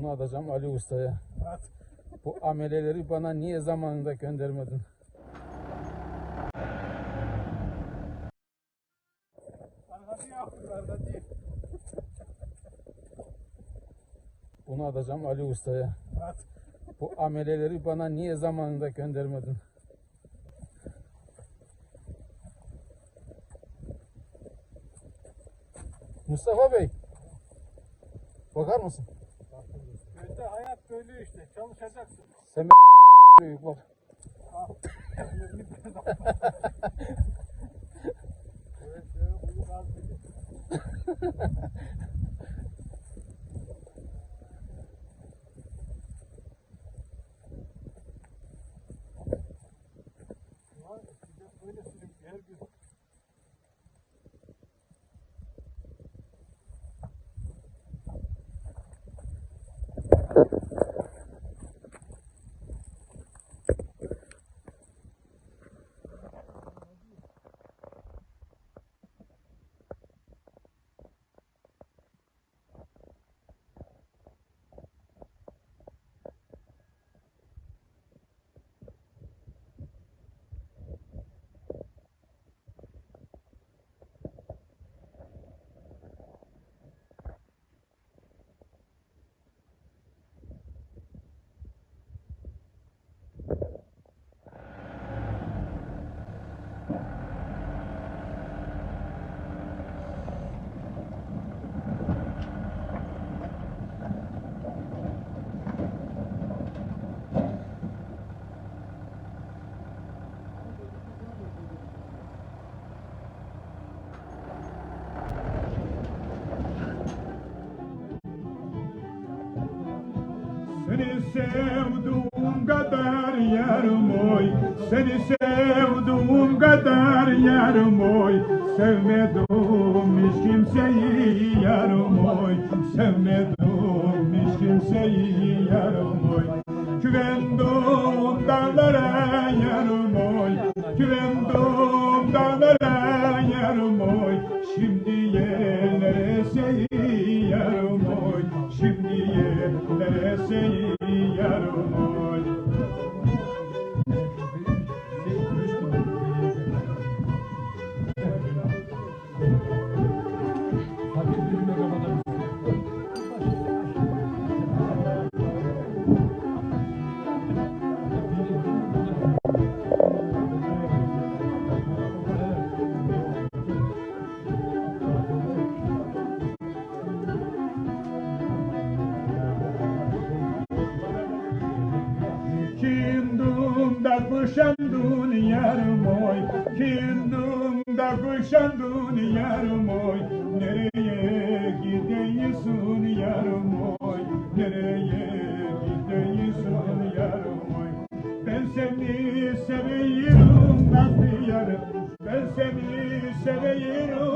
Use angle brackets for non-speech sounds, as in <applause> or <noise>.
Bunu atacağım Ali Usta'ya. At. Bu ameleleri bana niye zamanında göndermedin? Bunu atacağım Ali Usta'ya. At. Bu ameleleri bana niye zamanında göndermedin? Mustafa Bey. Bakar mısın? Köyde hayat böyle işte. Çalışacaksın. Sen <laughs> büyük bak. <laughs> Seni sevduğum kadar yarım oy. Seni sevduğum kadar yarım oy. Sevmedim hiç kimseyi yarım oy. Sevmedim hiç kimseyi yarım oy. Güvendim dağlara yarım oy. Güvendim dağlara yarım oy. Şimdi yerlere seyi yarım oy. Şimdi yerlere Lord. گوشن دنیا رو موی کندم دا گوشن nereye gidiyorsun yarım oy nereye gidiyorsun yarım oy ben seni seviyorum tatlı yarım. Ben seni seviyorum